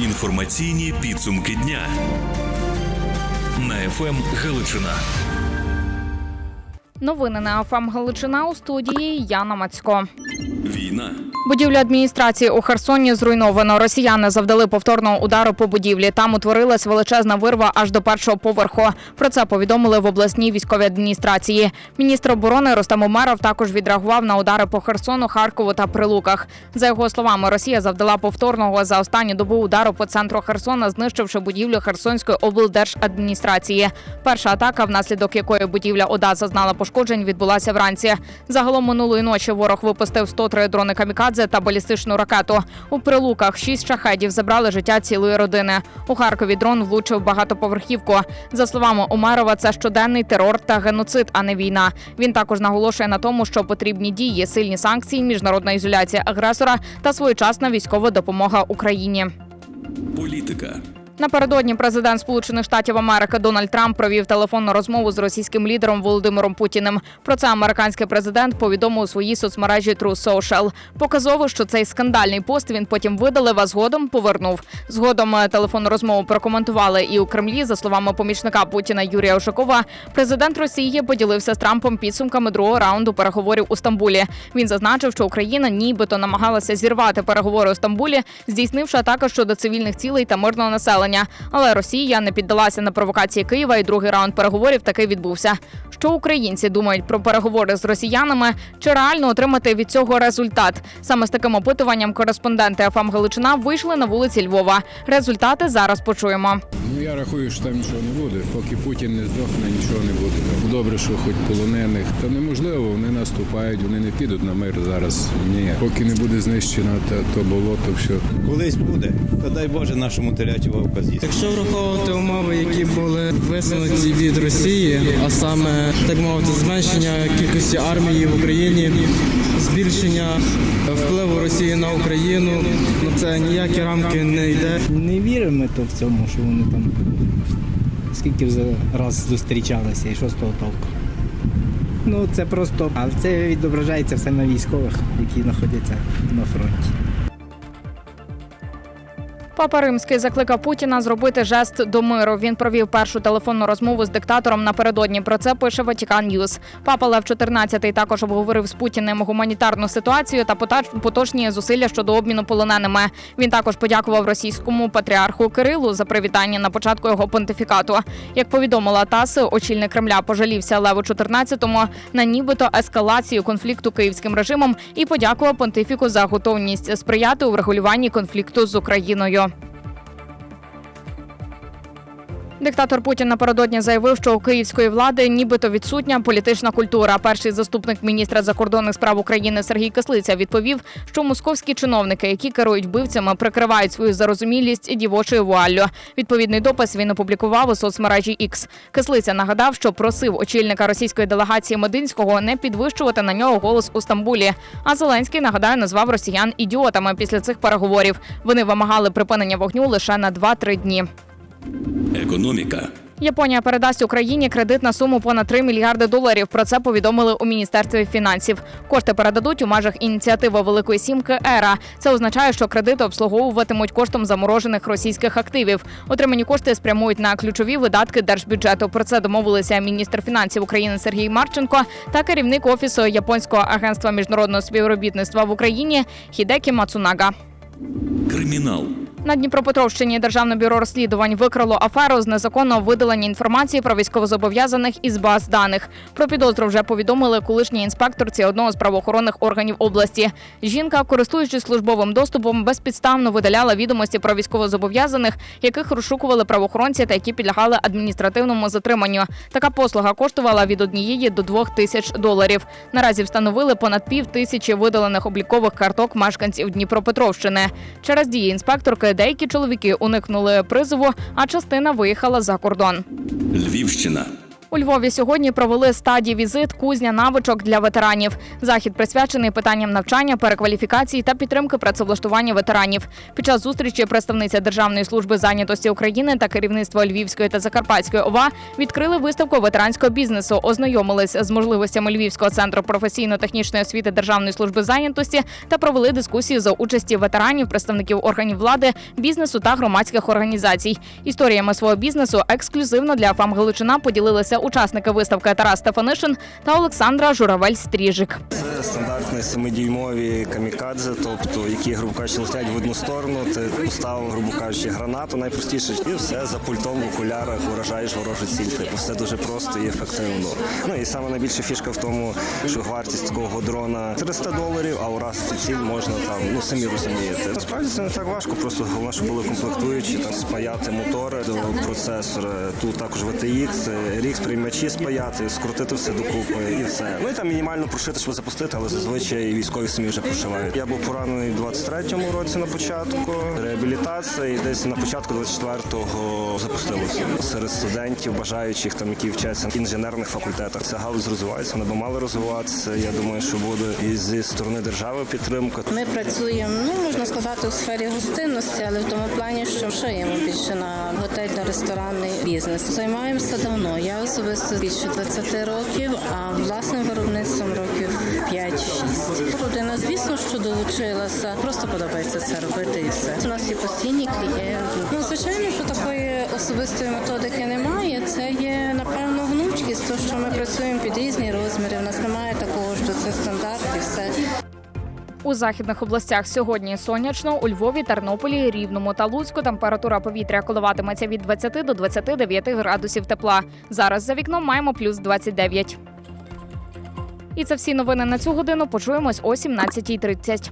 Інформаційні підсумки дня на ФМ Галичина. Новини на ФМ Галичина у студії Яна Мацько. Війна. Будівлю адміністрації у Херсоні зруйновано. Росіяни завдали повторного удару по будівлі. Там утворилась величезна вирва аж до першого поверху. Про це повідомили в обласній військовій адміністрації. Міністр оборони Ростам Умеров також відреагував на удари по Херсону, Харкову та Прилуках. За його словами, Росія завдала повторного за останню добу удару по центру Херсона, знищивши будівлю Херсонської облдержадміністрації. Перша атака, внаслідок якої будівля ОДА зазнала пошкоджень, відбулася вранці. Загалом минулої ночі ворог випустив 103 дрони камікадзе та балістичну ракету. У прилуках шість шахедів забрали життя цілої родини. У Харкові дрон влучив багатоповерхівку. За словами Умарова, це щоденний терор та геноцид, а не війна. Він також наголошує на тому, що потрібні дії, сильні санкції, міжнародна ізоляція агресора та своєчасна військова допомога Україні. Політика. Напередодні президент Сполучених Штатів Америки Дональд Трамп провів телефонну розмову з російським лідером Володимиром Путіним. Про це американський президент повідомив у своїй соцмережі True Social. Показово, що цей скандальний пост він потім видалив, а згодом повернув. Згодом е, телефонну розмову прокоментували і у Кремлі. За словами помічника Путіна Юрія Ошакова, президент Росії поділився з Трампом підсумками другого раунду переговорів у Стамбулі. Він зазначив, що Україна нібито намагалася зірвати переговори у Стамбулі, здійснивши атаку щодо цивільних цілей та мирного населення. Але Росія не піддалася на провокації Києва, і другий раунд переговорів таки відбувся. Що українці думають про переговори з росіянами? Чи реально отримати від цього результат? Саме з таким опитуванням кореспонденти ФМ Галичина вийшли на вулиці Львова. Результати зараз почуємо. Ну я рахую, що там нічого не буде. Поки Путін не здохне, нічого не буде. Добре, що хоч полонених. Та неможливо, вони наступають, вони не підуть на мир зараз. Ні. Поки не буде знищено то, то болото, все. Колись буде, та дай Боже нашому телятю вовка з'їсти. Якщо враховувати умови, які були висунуті від Росії, а саме так мовити, зменшення кількості армії в Україні, збільшення впливу Росії на Україну, ну це ніякі рамки не йде. Не віримо ми то в цьому, що вони там скільки вже раз зустрічалися і що з того толку. Ну це просто, але це відображається все на військових, які знаходяться на фронті. Папа Римський закликав Путіна зробити жест до миру. Він провів першу телефонну розмову з диктатором напередодні. Про це пише Ватікан Ньюс. Папа Лев 14 також обговорив з Путіним гуманітарну ситуацію та поточні зусилля щодо обміну полоненими. Він також подякував російському патріарху Кирилу за привітання на початку його понтифікату. Як повідомила ТАСС, очільник Кремля пожалівся Леву 14-му на нібито ескалацію конфлікту київським режимом і подякував понтифіку за готовність сприяти у врегулюванні конфлікту з Україною. Диктатор Путін напередодні заявив, що у київської влади нібито відсутня політична культура. Перший заступник міністра закордонних справ України Сергій Кислиця відповів, що московські чиновники, які керують вбивцями, прикривають свою зарозумілість дівочою вуаллю. Відповідний допис він опублікував у соцмережі X. Кислиця нагадав, що просив очільника російської делегації Мединського не підвищувати на нього голос у Стамбулі. А Зеленський нагадаю назвав росіян ідіотами після цих переговорів. Вони вимагали припинення вогню лише на 2-3 дні. Економіка. Японія передасть Україні кредит на суму понад 3 мільярди доларів. Про це повідомили у міністерстві фінансів. Кошти передадуть у межах ініціативи Великої сімки Ера. Це означає, що кредити обслуговуватимуть коштом заморожених російських активів. Отримані кошти спрямують на ключові видатки держбюджету. Про це домовилися міністр фінансів України Сергій Марченко та керівник офісу японського агентства міжнародного співробітництва в Україні Хідекі Мацунага. Кримінал. На Дніпропетровщині Державне бюро розслідувань викрило аферу з незаконного видалення інформації про військовозобов'язаних із баз даних. Про підозру вже повідомили колишній інспекторці одного з правоохоронних органів області. Жінка, користуючись службовим доступом, безпідставно видаляла відомості про військовозобов'язаних, яких розшукували правоохоронці та які підлягали адміністративному затриманню. Така послуга коштувала від однієї до двох тисяч доларів. Наразі встановили понад пів тисячі видалених облікових карток мешканців Дніпропетровщини. Через дії інспекторки деякі чоловіки уникнули призову, а частина виїхала за кордон. Львівщина. У Львові сьогодні провели стадії візит кузня навичок для ветеранів. Захід присвячений питанням навчання, перекваліфікації та підтримки працевлаштування ветеранів. Під час зустрічі представниця Державної служби зайнятості України та керівництво Львівської та Закарпатської ОВА відкрили виставку ветеранського бізнесу, ознайомились з можливостями Львівського центру професійно-технічної освіти Державної служби зайнятості та провели дискусії за участі ветеранів, представників органів влади, бізнесу та громадських організацій. Історіями свого бізнесу ексклюзивно для ФАМ Галичина поділилися учасники виставки Тарас Стефанишин та Олександра Журавель-Стріжик. Це стандартні семидюймові камікадзе, тобто які, грубо кажучи, летять в одну сторону. Ти поставив, грубо кажучи, гранату найпростіше, і все за пультом в окулярах вражаєш ворожу ціль. Типу, все дуже просто і ефективно. Ну і саме найбільша фішка в тому, що вартість такого дрона 300 доларів, а ураз ціль можна там, ну самі розумієте. Насправді це не так важко, просто головне, щоб були комплектуючі, там спаяти мотори до процесора. Тут також VTX, RX приймачі спаяти, скрутити все докупи і все. Ну і там мінімально прошити, щоб запустити, але зазвичай військові самі вже прошивають. Я був поранений в 23-му році на початку. Реабілітація і десь на початку 24-го запустилося. Серед студентів, бажаючих там, які вчаться в інженерних факультетах. Ця галузь розвивається, вона би мала розвиватися. Я думаю, що буде і зі сторони держави підтримка. Ми працюємо, ну можна сказати, у сфері гостинності, але в тому плані, що шиємо більше на готельно-ресторанний бізнес. Займаємося давно. Я особисто більше 20 років, а власним виробництвом років 5-6. Родина, звісно, що долучилася. Просто подобається це робити і все. У нас є постійні клієнти. Ну, звичайно, що такої особистої методики немає. Це є напевно гнучкість, то що ми працюємо під різні розміри. У нас немає такого, що це стандарт і все. У західних областях сьогодні сонячно, у Львові, Тернополі, Рівному та Луцьку температура повітря коливатиметься від 20 до 29 градусів тепла. Зараз за вікном маємо плюс 29. І це всі новини на цю годину. Почуємось о 17.30.